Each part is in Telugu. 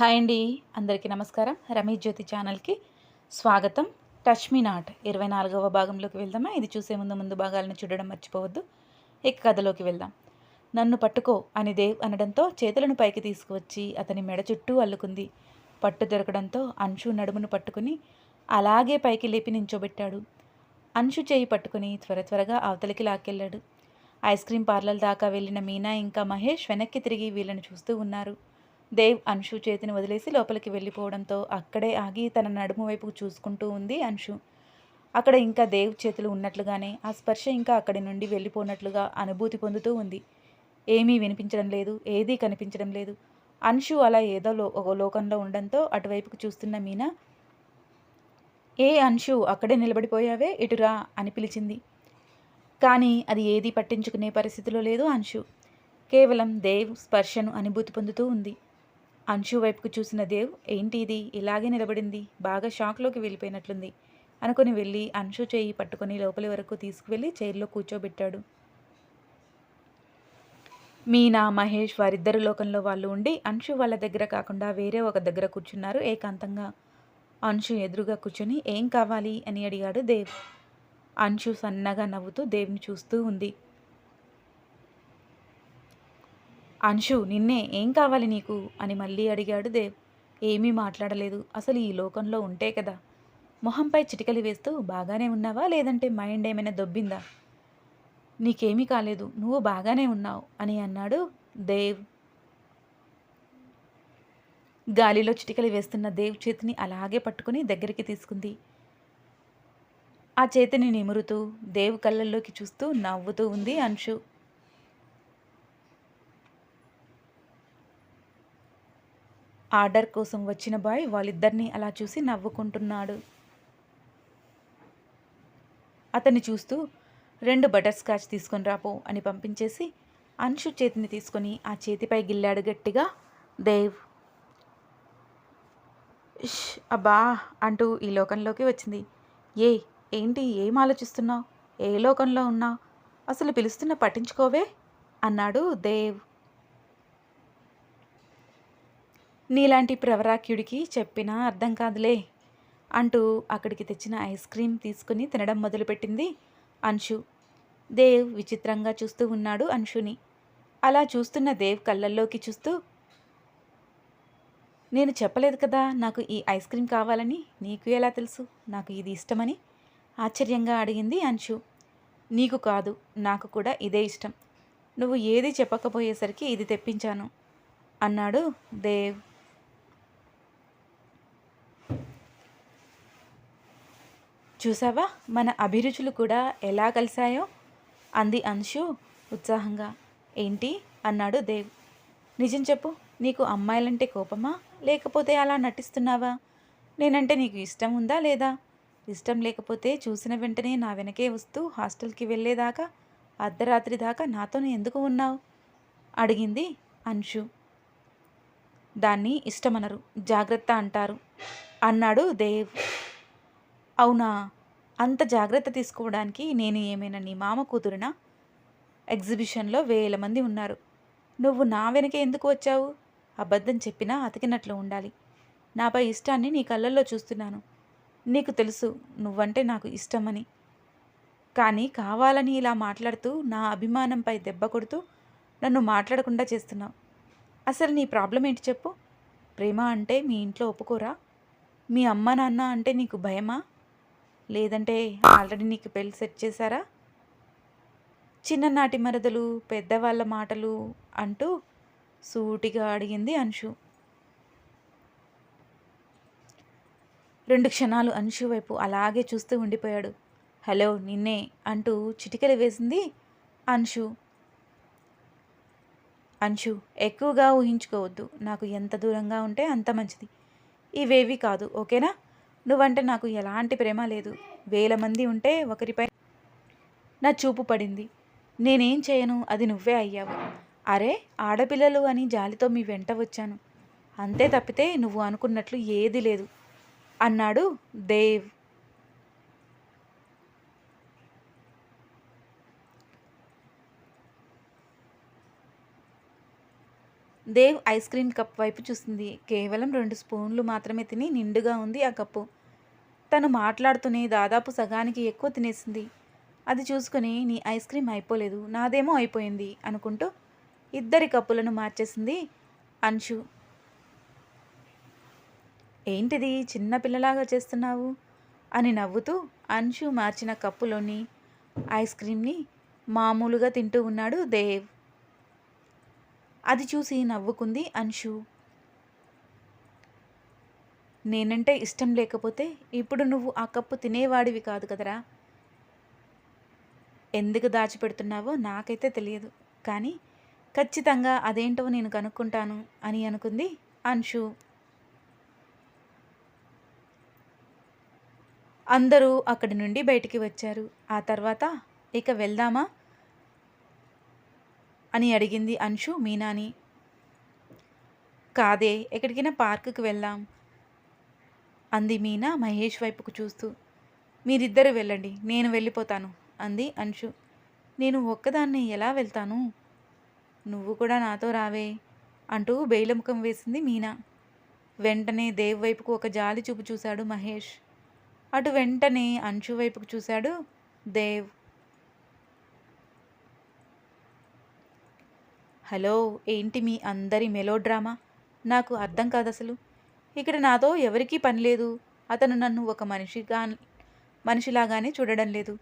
హాయ్ అండి. అందరికీ నమస్కారం. రమేష్ జ్యోతి ఛానల్కి స్వాగతం. టచ్ మీ నాట్ ఇరవై నాలుగవ భాగంలోకి వెళ్దామా? ఇది చూసే ముందు ముందు భాగాలను చూడడం మర్చిపోవద్దు. ఇక కథలోకి వెళ్దాం. నన్ను పట్టుకో అని దేవ్ అనడంతో చేతులను పైకి తీసుకువచ్చి అతని మెడ చుట్టూ అల్లుకుంది. పట్టు దొరకడంతో అంశు నడుమును పట్టుకుని అలాగే పైకి లేపి నించోబెట్టాడు. అంశు చేయి పట్టుకుని త్వర త్వరగా అవతలికి లాక్కెళ్ళాడు. ఐస్ క్రీం పార్లర్ దాకా వెళ్ళిన మీనా ఇంకా మహేష్ వెనక్కి తిరిగి వీళ్ళని చూస్తూ ఉన్నారు. దేవ్ అంశు చేతిని వదిలేసి లోపలికి వెళ్ళిపోవడంతో అక్కడే ఆగి తన నడుము వైపు చూసుకుంటూ ఉంది అంశు. అక్కడ ఇంకా దేవ్ చేతులు ఉన్నట్లుగానే ఆ స్పర్శ ఇంకా అక్కడి నుండి వెళ్ళిపోనట్లుగా అనుభూతి పొందుతూ ఉంది. ఏమీ వినిపించడం లేదు ఏదీ కనిపించడం లేదు. అంశు అలా ఏదో లో ఒక లోకంలో ఉండడంతో అటువైపుకు చూస్తున్న మీనా ఏ అంశు అక్కడే నిలబడిపోయావే ఇటురా అని పిలిచింది. కానీ అది ఏది పట్టించుకునే పరిస్థితిలో లేదు అంశు. కేవలం దేవ్ స్పర్శను అనుభూతి పొందుతూ ఉంది. అంశు వైపుకు చూసిన దేవ్ ఏంటి ఇది ఇలాగే నిలబడింది. బాగా షాక్లోకి వెళ్ళిపోయినట్లుంది అనుకుని వెళ్ళి అంశు చేయి పట్టుకొని లోపలి వరకు తీసుకువెళ్ళి చైర్లో కూర్చోబెట్టాడు. మీనా మహేష్ వారిద్దరు లోకంలో వాళ్ళు ఉండి అంశు వాళ్ళ దగ్గర కాకుండా వేరే ఒక దగ్గర కూర్చున్నారు ఏకాంతంగా. అంశు ఎదురుగా కూర్చొని ఏం కావాలి? అని అడిగాడు దేవ్. అంశు సన్నగా నవ్వుతూ దేవ్ని చూస్తూ ఉంది. అంశు నిన్నే ఏం కావాలి నీకు? అని మళ్ళీ అడిగాడు దేవ్. ఏమీ మాట్లాడలేదు. అసలు ఈ లోకంలో ఉంటే కదా. మొహంపై చిటికలి వేస్తూ బాగానే ఉన్నావా? లేదంటే మైండ్ ఏమైనా దొబ్బిందా? నీకేమీ కాలేదు. నువ్వు బాగానే ఉన్నావు అని అన్నాడు దేవ్. గాలిలో చిటికలి వేస్తున్న దేవ్ చేతిని అలాగే పట్టుకుని దగ్గరికి తీసుకుంది. ఆ చేతిని నిమురుతూ దేవ్ కళ్ళల్లోకి చూస్తూ నవ్వుతూ ఉంది అంశు. ఆర్డర్ కోసం వచ్చిన బాయ్ వాళ్ళిద్దరినీ అలా చూసి నవ్వుకుంటున్నాడు. అతన్ని చూస్తూ రెండు బటర్ స్కాచ్ తీసుకొని రాపో అని పంపించేసి అంశు చేతిని తీసుకొని ఆ చేతిపై గిల్లాడు గట్టిగా దేవ్. ఇష్ అబ్బా! అంటూ ఈ లోకంలోకి వచ్చింది. ఏ ఏంటి ఏం ఆలోచిస్తున్నావు? ఏ లోకంలో ఉన్నావు అసలు పిలుస్తున్న పట్టించుకోవే? అన్నాడు దేవ్. నీలాంటి ప్రవరాక్యుడికి చెప్పినా అర్థం కాదులే అంటూ అక్కడికి తెచ్చిన ఐస్ క్రీమ్ తీసుకుని తినడం మొదలుపెట్టింది అంశు. దేవ్ విచిత్రంగా చూస్తూ ఉన్నాడు అంశుని. అలా చూస్తున్న దేవ్ కళ్ళల్లోకి చూస్తూ నేను చెప్పలేదు కదా నాకు ఈ ఐస్ క్రీమ్ కావాలని నీకు ఎలా తెలుసు? నాకు ఇది ఇష్టమని? ఆశ్చర్యంగా అడిగింది అంశు. నీకు కాదు నాకు కూడా ఇదే ఇష్టం. నువ్వు ఏది చెప్పకపోయేసరికి ఇది తెప్పించాను అన్నాడు దేవ్. చూసావా? మన అభిరుచులు కూడా ఎలా కలిశాయో? అంది అంశు ఉత్సాహంగా. ఏంటి? అన్నాడు దేవ్. నిజం చెప్పు నీకు అమ్మాయిలంటే కోపమా? లేకపోతే అలా నటిస్తున్నావా? నేనంటే నీకు ఇష్టం ఉందా లేదా? ఇష్టం లేకపోతే చూసిన వెంటనే నా వెనకే వస్తూ హాస్టల్కి వెళ్ళేదాకా అర్ధరాత్రి దాకా నాతోనే ఎందుకు ఉన్నావు? అడిగింది అంశు. దాన్ని ఇష్టమనరు జాగ్రత్త అంటారు అన్నాడు దేవ్. అవునా? అంత జాగ్రత్త తీసుకోవడానికి నేను ఏమైనా నీ మామ కూతురునా? ఎగ్జిబిషన్లో వేల మంది ఉన్నారు. నువ్వు నా వెనక ఎందుకు వచ్చావు? అబద్ధం చెప్పినా అతికినట్లు ఉండాలి. నాపై ఇష్టాన్ని నీ కళ్ళల్లో చూస్తున్నాను. నీకు తెలుసు నువ్వంటే నాకు ఇష్టమని. కానీ కావాలని ఇలా మాట్లాడుతూ నా అభిమానంపై దెబ్బ కొడుతూ నన్ను మాట్లాడకుండా చేస్తున్నావు. అసలు నీ ప్రాబ్లం ఏంటి చెప్పు. ప్రేమ అంటే మీ ఇంట్లో ఒప్పుకోరా? మీ అమ్మ నాన్న అంటే నీకు భయమా? లేదంటే ఆల్రెడీ నీకు పెళ్ళి సెట్ చేశారా? చిన్ననాటి మరదలు పెద్దవాళ్ళ మాటలు అంటూ సూటిగా అడిగింది అంశు. రెండు క్షణాలు అంశు వైపు అలాగే చూస్తూ ఉండిపోయాడు. హలో నిన్నే అంటూ చిటికెలు వేసింది అంశు. అంశు ఎక్కువగా ఊహించుకోవద్దు. నాకు ఎంత దూరంగా ఉంటే అంత మంచిది. ఇవేవి కాదు ఓకేనా? నువ్వంటే నాకు ఎలాంటి ప్రేమ లేదు. వేల మంది ఉంటే ఒకరిపై నా చూపు పడింది. నేనేం చేయను? అది నువ్వే అయ్యావు. అరే ఆడపిల్లలు అని జాలితో మీ వెంట వచ్చాను. అంతే తప్పితే నువ్వు అనుకున్నట్లు ఏది లేదు. అన్నాడు Dev. Dev ice cream cup వైపు చూసింది. కేవలం రెండు స్పూన్లు మాత్రమే తిని నిండుగా ఉంది ఆ కప్పు. తను మాట్లాడుతూనే దాదాపు సగానికి ఎక్కువ తినేసింది. అది చూసుకొని నీ ఐస్ క్రీమ్ అయిపోలేదు. నాదేమో అయిపోయింది అనుకుంటూ ఇద్దరి కప్పులను మార్చేసింది అంశు. ఏంటిది? చిన్న పిల్లలాగా చేస్తున్నావు? అని నవ్వుతూ అంశు మార్చిన కప్పులోని ఐస్ క్రీమ్ని మామూలుగా తింటూ ఉన్నాడు దేవ్. అది చూసి నవ్వుకుంది అంశు. నేనంటే ఇష్టం లేకపోతే ఇప్పుడు నువ్వు ఆ కప్పు తినేవాడివి కాదు కదరా. ఎందుకు దాచిపెడుతున్నావో నాకైతే తెలియదు. కానీ ఖచ్చితంగా అదేంటో నేను కనుక్కుంటాను అని అనుకుంది అంశు. అందరూ అక్కడి నుండి బయటికి వచ్చారు. ఆ తర్వాత ఇక వెళ్దామా? అని అడిగింది అంశు మీనాని. కాదే ఎక్కడికైనా పార్కుకి వెళ్దాం అంది మీనా మహేష్ వైపుకు చూస్తూ. మీరిద్దరు వెళ్ళండి నేను వెళ్ళిపోతాను అంది అంశు. నేను ఒక్కదాన్ని ఎలా వెళ్తాను? నువ్వు కూడా నాతో రావే అంటూ బెయిలముఖం వేసింది మీనా. వెంటనే దేవ్ వైపుకు ఒక జాలి చూపు చూశాడు మహేష్. అటు వెంటనే అంశు వైపుకు చూశాడు దేవ్. హలో ఏంటి మీ అందరి మెలో డ్రామా నాకు అర్థం కాదు అసలు ఇక్కడ నాతో ఎవరికీ పని లేదు. అతను నన్ను ఒక మనిషిగా మనిషిలాగానే చూడడం లేదు.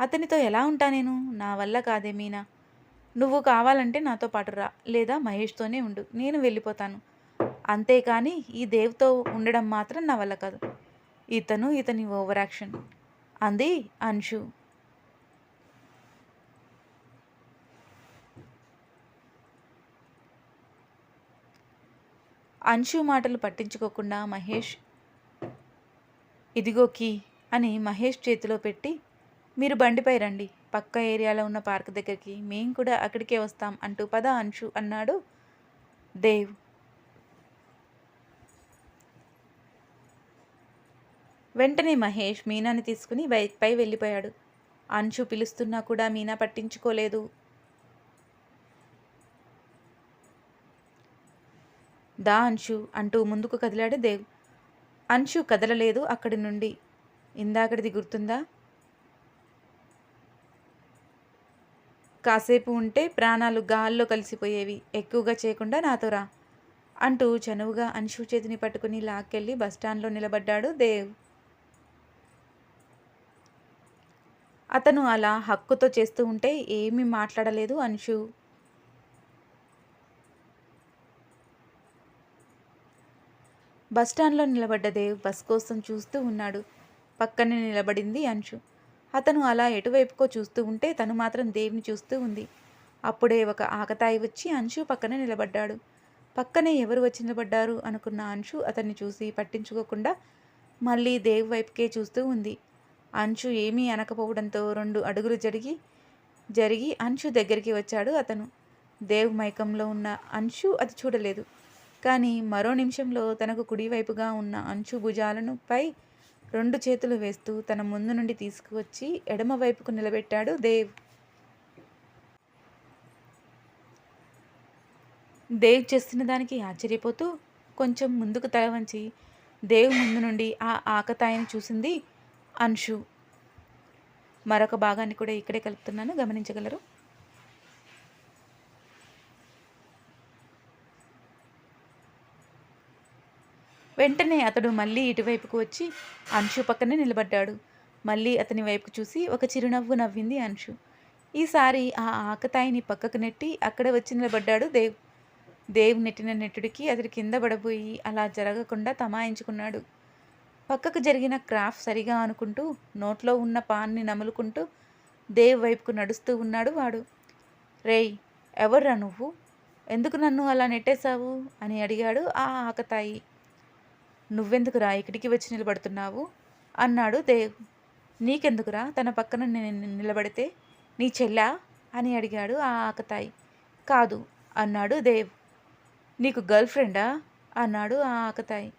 అతనితో ఎలా ఉంటా నేను? నా వల్ల కాదే మీనా? నువ్వు కావాలంటే నాతో పాటు రా లేదా మహేష్తోనే ఉండు. నేను వెళ్ళిపోతాను. అంతేకాని ఈ దేవ్తో ఉండడం మాత్రం నా వల్ల కాదు. ఇతను ఇతని ఓవరాక్షన్. అంది అంశు. అంశు మాటలు పట్టించుకోకుండా మహేష్ ఇదిగో కీ అని మహేష్ చేతిలో పెట్టి మీరు బండిపై రండి. పక్క ఏరియాలో ఉన్న పార్క్ దగ్గరికి మేము కూడా అక్కడికే వస్తాం అంటూ పద అంశు అన్నాడు దేవ్. వెంటనే మహేష్ మీనాని తీసుకుని బైక్పై వెళ్ళిపోయాడు. అంశు పిలుస్తున్నా కూడా మీనా పట్టించుకోలేదు. దా అంశు అంటూ ముందుకు కదిలాడు దేవ్. అంశు కదలలేదు అక్కడి నుండి. ఇందాకటిది గుర్తుందా? కాసేపు ఉంటే ప్రాణాలు గాల్లో కలిసిపోయేవి. ఎక్కువగా చేయకుండా నాతో రా అంటూ చనువుగా అంశు చేతిని పట్టుకుని లాక్కెళ్ళి బస్టాండ్లో నిలబడ్డాడు దేవ్. అతను అలా హక్కుతో చేస్తూ ఉంటే ఏమీ మాట్లాడలేదు అంశు. బస్టాండ్లో నిలబడ్డ దేవ్ బస్ కోసం చూస్తూ ఉన్నాడు. పక్కనే నిలబడింది అంశు. అతను అలా ఎటువైపుకో చూస్తూ ఉంటే తను మాత్రం దేవ్ని చూస్తూ ఉంది. అప్పుడే ఒక ఆకతాయి వచ్చి అంశు పక్కన నిలబడ్డాడు. పక్కనే ఎవరు వచ్చి నిలబడ్డారు అనుకున్న అంశు అతన్ని చూసి పట్టించుకోకుండా మళ్ళీ దేవ్ వైపుకే చూస్తూ ఉంది. అంశు ఏమీ అనకపోవడంతో రెండు అడుగులు జరిగి జరిగి అంశు దగ్గరికి వచ్చాడు అతను. దేవ్ మైకంలో ఉన్న అంశు అది చూడలేదు. కానీ మరో నిమిషంలో తనకు కుడివైపుగా ఉన్న అంశు భుజాలను పై రెండు చేతులు వేస్తూ తన ముందు నుండి తీసుకువచ్చి ఎడమ వైపుకు నిలబెట్టాడు దేవ్. దేవ్ చేస్తున్న దానికి ఆశ్చర్యపోతూ కొంచెం ముందుకు తల వంచి దేవ్ ముందు నుండి ఆ ఆకతాయిని చూసింది అంశు. మరొక భాగాన్ని కూడా ఇక్కడే కలుపుతున్నాను. గమనించగలరు? వెంటనే అతడు మళ్ళీ ఇటువైపుకు వచ్చి అంశు పక్కనే నిలబడ్డాడు. మళ్ళీ అతని వైపు చూసి ఒక చిరునవ్వు నవ్వింది అంశు. ఈసారి ఆ ఆకతాయిని పక్కకు నెట్టి అక్కడ వచ్చి నిలబడ్డాడు దేవ్. దేవ్ నెట్టిన నెట్టుడికి అతడి కింద పడబోయి అలా జరగకుండా తమాయించుకున్నాడు. పక్కకు జరిగిన క్రాఫ్ సరిగా అనుకుంటూ నోట్లో ఉన్న పాన్ని నములుకుంటూ దేవ్ వైపుకు నడుస్తూ ఉన్నాడు వాడు. రేయ్ ఎవర్రా నువ్వు? ఎందుకు నన్ను అలా నెట్టేశావు? అని అడిగాడు ఆ ఆకతాయి. నువ్వెందుకురా ఇక్కడికి వచ్చి నిలబడుతున్నావు? అన్నాడు దేవ్ నీకెందుకురా తన పక్కన నేను నిలబడితే? నీ చెల్లా? అని అడిగాడు ఆ ఆకతాయి. కాదు అన్నాడు దేవ్. నీకు గర్ల్ ఫ్రెండా? అన్నాడు ఆ ఆకతాయి.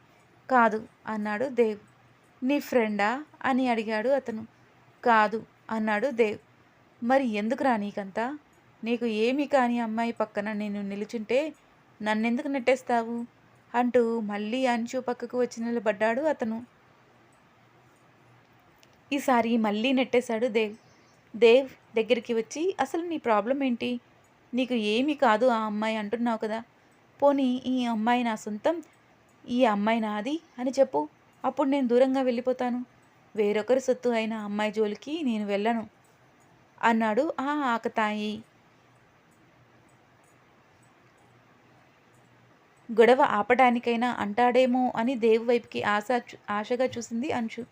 కాదు అన్నాడు దేవ్. నీ ఫ్రెండా? అని అడిగాడు అతను. కాదు అన్నాడు దేవ్. మరి ఎందుకురా నీకంతా? నీకు ఏమి కాని అమ్మాయి పక్కన నేను నిలుచుంటే నన్నెందుకు నెట్టేస్తావు? అంటూ మళ్ళీ అంచు పక్కకు వచ్చి నిలబడ్డాడు అతను. ఈసారి మళ్ళీ నెట్టేశాడు దేవ్. దేవ్ దగ్గరికి వచ్చి అసలు నీ ప్రాబ్లం ఏంటి? నీకు ఏమీ కాదు ఆ అమ్మాయి అంటున్నావు కదా. పోనీ ఈ అమ్మాయి నా సొంతం? ఈ అమ్మాయి నాది? అని చెప్పు. అప్పుడు నేను దూరంగా వెళ్ళిపోతాను. వేరొకరి సొత్తు అయిన అమ్మాయి జోలికి నేను వెళ్ళను అన్నాడు ఆ ఆకతాయి. గొడవ ఆపడానికైనా అంటాడేమో అని దేవ్ వైపుకి ఆశ ఆశగా చూసింది అంశు.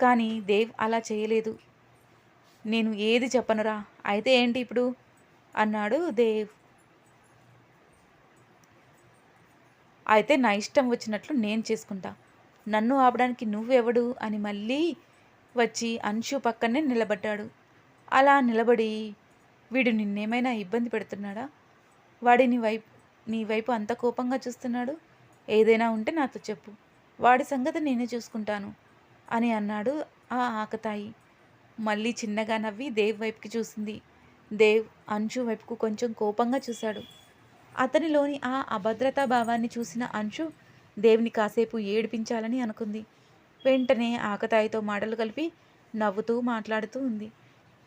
కానీ దేవ్ అలా చేయలేదు. నేను ఏది చెప్పనురా? అయితే ఏంటి ఇప్పుడు? అన్నాడు దేవ్. అయితే నా ఇష్టం వచ్చినట్లు నేను చేసుకుంటా. నన్ను ఆపడానికి నువ్వెవడు? అని మళ్ళీ వచ్చి అంశు పక్కనే నిలబడ్డాడు. అలా నిలబడి వీడు నిన్నేమైనా ఇబ్బంది పెడుతున్నాడా? వాడిని వైపు నీ వైపు అంత కోపంగా చూస్తున్నాడు? ఏదైనా ఉంటే నాతో చెప్పు. వాడి సంగతి నేనే చూసుకుంటాను అని అన్నాడు ఆ ఆకతాయి. మళ్ళీ చిన్నగా నవ్వి దేవ్ వైపుకి చూసింది. దేవ్ అంశు వైపుకు కొంచెం కోపంగా చూశాడు. అతనిలోని ఆ అభద్రతా భావాన్ని చూసిన అంశు దేవుని కాసేపు ఏడిపించాలని అనుకుంది. వెంటనే ఆకతాయితో మాటలు కలిపి నవ్వుతూ మాట్లాడుతూ ఉంది.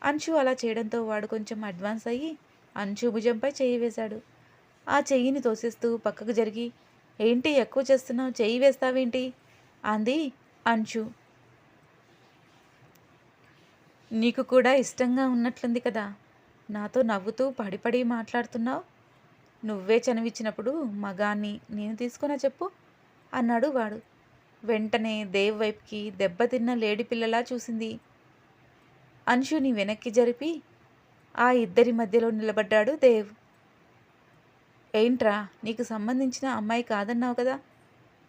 అంశు అలా చేయడంతో వాడు కొంచెం అడ్వాన్స్ అయ్యి అంశు భుజంపై చేయి వేశాడు. ఆ చెయ్యిని తోసేస్తూ పక్కకు జరిగి ఏంటి ఎక్కువ చేస్తున్నావు? చెయ్యి వేస్తావేంటి? అంది అంచు నీకు కూడా ఇష్టంగా ఉన్నట్లుంది కదా. నాతో నవ్వుతూ పడిపడి మాట్లాడుతున్నావు. నువ్వే చనివిచ్చినప్పుడు మగాన్ని నేను తీసుకున్నా చెప్పు అన్నాడు వాడు. వెంటనే దేవ్ వైపుకి దెబ్బతిన్న లేడి పిల్లలా చూసింది. అంశుని వెనక్కి జరిపి ఆ ఇద్దరి మధ్యలో నిలబడ్డాడు దేవ్. ఏంట్రా నీకు సంబంధించిన అమ్మాయి కాదన్నావు కదా?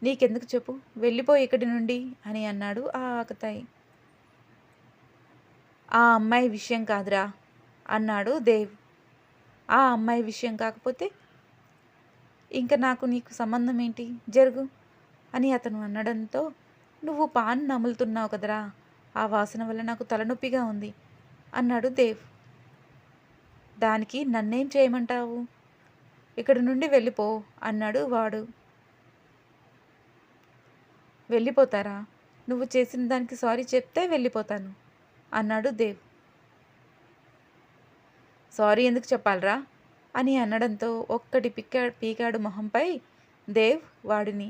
నీకెందుకు చెప్పు? వెళ్ళిపో ఇక్కడి నుండి అని అన్నాడు ఆ ఆకతాయి. ఆ అమ్మాయి విషయం కాదురా అన్నాడు దేవ్. ఆ అమ్మాయి విషయం కాకపోతే ఇంకా నాకు నీకు సంబంధం ఏంటి? జరుగు అని అతను అనడంతో నువ్వు పాన్ నములుతున్నావు కదరా ఆ వాసన వల్ల నాకు తలనొప్పిగా ఉంది అన్నాడు దేవ్. దానికి నన్నేం చేయమంటావు? ఇక్కడి నుండి వెళ్ళిపో అన్నాడు వాడు. వెళ్ళిపోతారా? నువ్వు చేసిన దానికి సారీ చెప్తే వెళ్ళిపోతాను అన్నాడు దేవ్. సారీ ఎందుకు చెప్పాలరా? అని అనడంతో ఒక్కటి పిక్కా పీకాడు మొహంపై దేవ్ వాడిని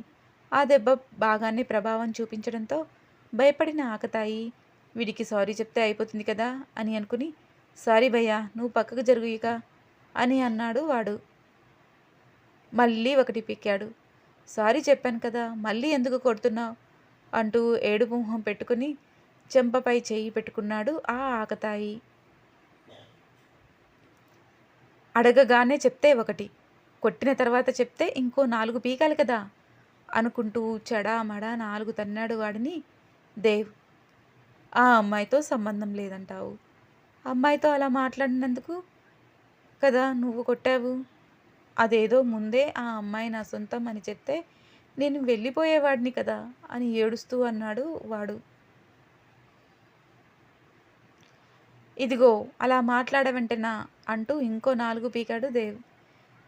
ఆ దెబ్బ బాగానే ప్రభావం చూపించడంతో భయపడిన ఆకతాయి వీడికి సారీ చెప్తే అయిపోతుంది కదా అని అనుకుని సారీ భయ్యా నువ్వు పక్కకు జరుగుయిక అని అన్నాడు వాడు. మళ్ళీ ఒకటి పీకాడు. సారీ చెప్పాను కదా మళ్ళీ ఎందుకు కొడుతున్నావు? అంటూ ఏడు మొహం పెట్టుకుని చెంపపై చేయి పెట్టుకున్నాడు ఆ ఆకతాయి. అడగగానే చెప్తే ఒకటి కొట్టిన తర్వాత చెప్తే ఇంకో నాలుగు పీకాలి కదా అనుకుంటూ చెడా మడా నాలుగు తన్నాడు వాడిని దేవ్. ఆ అమ్మాయితో సంబంధం లేదంటావు. అమ్మాయితో అలా మాట్లాడినందుకు కదా నువ్వు కొట్టావు? అదేదో ముందే ఆ అమ్మాయి నా సొంతం అని చెప్తే నేను వెళ్ళిపోయేవాడిని కదా అని ఏడుస్తూ అన్నాడు వాడు. ఇదిగో అలా మాట్లాడవంటేనా అంటూ ఇంకో నాలుగు పీకాడు దేవ్.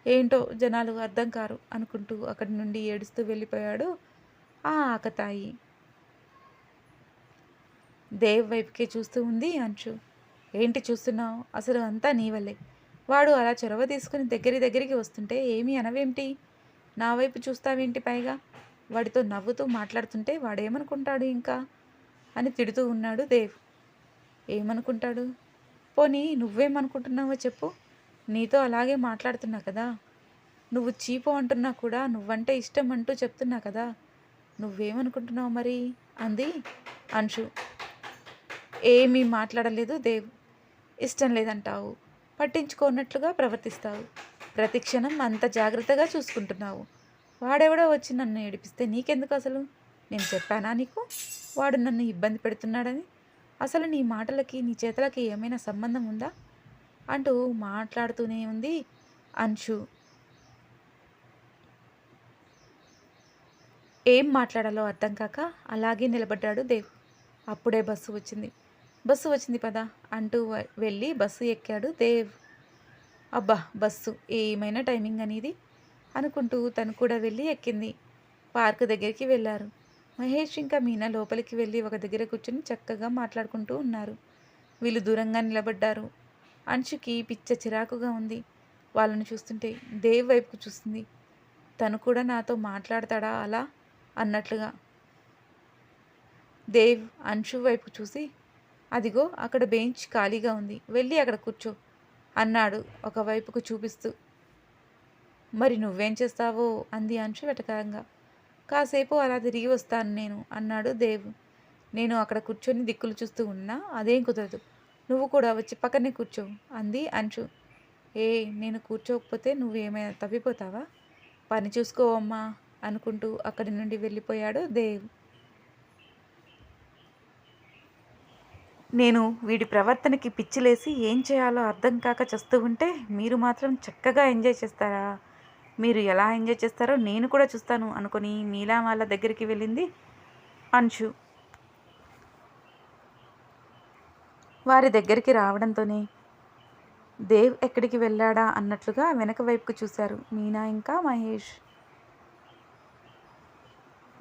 ఏంటో జనాలు అర్థం కారు అనుకుంటూ అక్కడి నుండి ఏడుస్తూ వెళ్ళిపోయాడు ఆ ఆకతాయి. దేవ్ వైపుకే చూస్తూ ఉంది అంచు. ఏంటి చూస్తున్నావు? అసలు అంతా నీ వల్లే. వాడు అలా చొరవ తీసుకుని దగ్గరి దగ్గరికి వస్తుంటే ఏమీ అనవేమిటి నా వైపు చూస్తావేంటి పైగా? వాడితో నవ్వుతూ మాట్లాడుతుంటే వాడేమనుకుంటాడు ఇంకా? అని తిడుతూ ఉన్నాడు దేవ్. ఏమనుకుంటాడు? పోనీ నువ్వేమనుకుంటున్నావో చెప్పు. నీతో అలాగే మాట్లాడుతున్నా కదా? నువ్వు చీపు అంటున్నా కూడా నువ్వంటే ఇష్టం అంటూ చెప్తున్నా కదా? నువ్వేమనుకుంటున్నావు మరి? అంది అంశు. ఏమీ మాట్లాడలేదు దేవ్. ఇష్టం లేదంటావు. పట్టించుకోనట్లుగా ప్రవర్తిస్తావు. ప్రతిక్షణం అంత జాగ్రత్తగా చూసుకుంటున్నావు. వాడెవడో వచ్చి నన్ను ఏడిపిస్తే నీకెందుకు అసలు? నేను చెప్పానా నీకు? వాడు నన్ను ఇబ్బంది పెడుతున్నాడని? అసలు నీ మాటలకి నీ చేతలకి ఏమైనా సంబంధం ఉందా? అంటూ మాట్లాడుతూనే ఉంది అంశు. ఏం మాట్లాడాలో అర్థం కాక అలాగే నిలబడ్డాడు దేవ్. అప్పుడే బస్సు వచ్చింది. బస్సు వచ్చింది పదా అంటూ వెళ్ళి బస్సు ఎక్కాడు దేవ్. అబ్బా బస్సు ఏమైనా టైమింగ్ అనేది? అనుకుంటూ తను కూడా వెళ్ళి ఎక్కింది. పార్క్ దగ్గరికి వెళ్ళారు. మహేష్ ఇంకా మీనా లోపలికి వెళ్ళి ఒక దగ్గర కూర్చొని చక్కగా మాట్లాడుకుంటూ ఉన్నారు. వీళ్ళు దూరంగా నిలబడ్డారు. అంశుకి పిచ్చ చిరాకుగా ఉంది. వాళ్ళని చూస్తుంటే దేవ్ వైపుకు చూస్తుంది. తను కూడా నాతో మాట్లాడతాడా అలా? అన్నట్లుగా. దేవ్ అంశు వైపు చూసి అదిగో అక్కడ బెంచ్ ఖాళీగా ఉంది. వెళ్ళి అక్కడ కూర్చో అన్నాడు ఒకవైపుకు చూపిస్తూ. మరి నువ్వేం చేస్తావో? అంది అంశు వెటకారంగా. కాసేపు అలా తిరిగి వస్తాను నేను అన్నాడు దేవ్. నేను అక్కడ కూర్చొని దిక్కులు చూస్తూ ఉన్నా అదేం కుదరదు. నువ్వు కూడా వచ్చి పక్కనే కూర్చో అంది అంశు. ఏ నేను కూర్చోకపోతే నువ్వేమైనా తప్పిపోతావా? పని చూసుకోవమ్మా అనుకుంటూ అక్కడి నుండి వెళ్ళిపోయాడు దేవ్. నేను వీడి ప్రవర్తనకి పిచ్చిలేసి ఏం చేయాలో అర్థం కాక చస్తూ ఉంటే మీరు మాత్రం చక్కగా ఎంజాయ్ చేస్తారా? మీరు ఎలా ఎంజాయ్ చేస్తారో నేను కూడా చూస్తాను అనుకుని నీలా వాళ్ళ దగ్గరికి వెళ్ళింది అంశు. వారి దగ్గరికి రావడంతోనే దేవ్ ఎక్కడికి వెళ్ళాడా అన్నట్లుగా వెనక వైపుకు చూశారు మీనా ఇంకా మహేష్.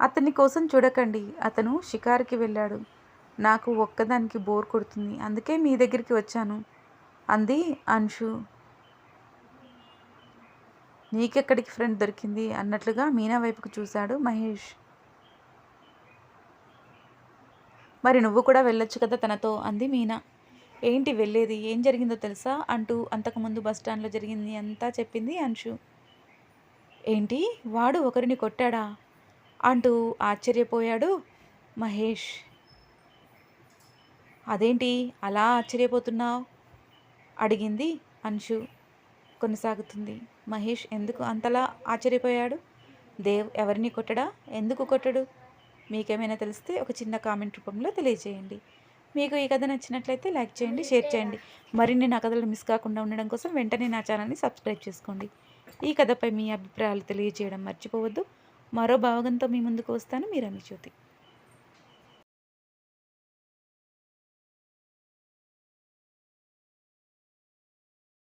అతని కోసం చూడకండి అతను షికారుకి వెళ్ళాడు. నాకు ఒక్కదానికి బోర్ కొడుతుంది. అందుకే మీ దగ్గరికి వచ్చాను. అంది అంశు. నీకెక్కడికి ఫ్రెండ్ దొరికింది? అన్నట్లుగా మీనా వైపుకు చూశాడు మహేష్. మరి నువ్వు కూడా వెళ్ళొచ్చు కదా తనతో? అంది మీనా. ఏంటి వెళ్ళేది? ఏం జరిగిందో తెలుసా? అంటూ అంతకుముందు బస్ స్టాండ్లో జరిగింది అంతా చెప్పింది అంశు. ఏంటి? వాడు ఒకరిని కొట్టాడా? అంటూ ఆశ్చర్యపోయాడు మహేష్. అదేంటి? అలా ఆశ్చర్యపోతున్నావు? అడిగింది అంశు కొనసాగుతుంది. మహేష్ ఎందుకు అంతలా ఆశ్చర్యపోయాడు? దేవ్ ఎవరిని కొట్టడా? ఎందుకు కొట్టడు? మీకేమైనా తెలిస్తే ఒక చిన్న కామెంట్ రూపంలో తెలియజేయండి. మీకు ఈ కథ నచ్చినట్లయితే లైక్ చేయండి షేర్ చేయండి. మరిన్ని నా కథలు మిస్ కాకుండా ఉండడం కోసం వెంటనే నా ఛానల్ని సబ్స్క్రైబ్ చేసుకోండి. ఈ కథపై మీ అభిప్రాయాలు తెలియజేయడం మర్చిపోవద్దు. మరో భావగంతో మీ ముందుకు వస్తాను. మీరు జ్యోతి